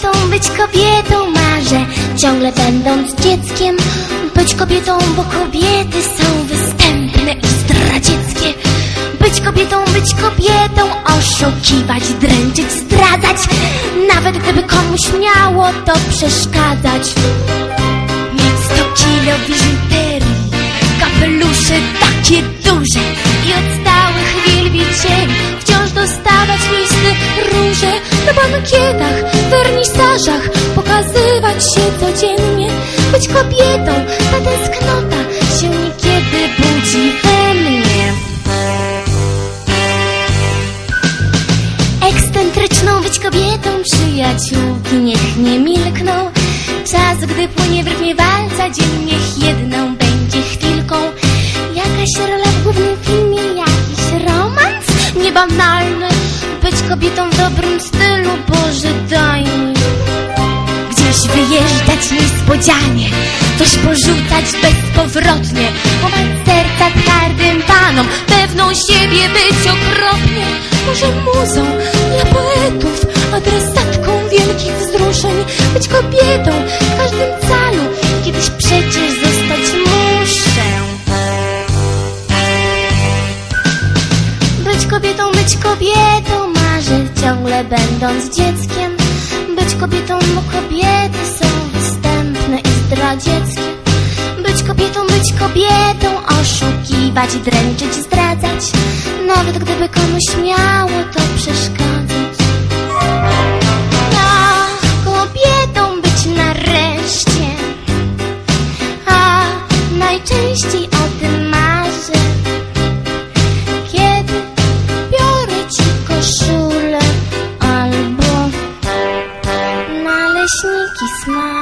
kobietą, być kobietą marzę, ciągle będąc dzieckiem. Być kobietą, bo kobiety są występne i zdradzieckie. Być kobietą, być kobietą, oszukiwać, dręczyć, zdradzać. Nawet gdyby komuś miało to przeszkadzać. Mieć sto kilo biżuterii, kapelusze takie duże bankietach, wernisażach, pokazywać się codziennie. Być kobietą, ta tęsknota się niekiedy budzi we mnie. Ekscentryczną być kobietą, przyjaciółki niech nie milkną. Czas, gdy płynie w rytmie walca, dzień niech jedną będzie chwilką. Jakaś rola w głównym filmie, jakiś romans niebanalny. Być kobietą w dobrym stylu, Gdzieś wyjeżdżać niespodzianie, coś porzucać bezpowrotnie, łamać serca twardym panom, pewną siebie być okropnie. Może muzą dla poetów, adresatką wielkich wzruszeń, być kobietą w każdym calu, kiedyś przecież zostać muszę. Być kobietą, być kobietą marzę, ciągle będąc dzieckiem. Być kobietą, bo występne być kobietą, być kobietą Oszukiwać, dręczyć, zdradzać. Nawet gdyby komuś miało to przeszkadzać A no, kobietą być nareszcie. A najczęściej o tym marzę. Kiedy biorę ci koszulę Albo naleśniki smak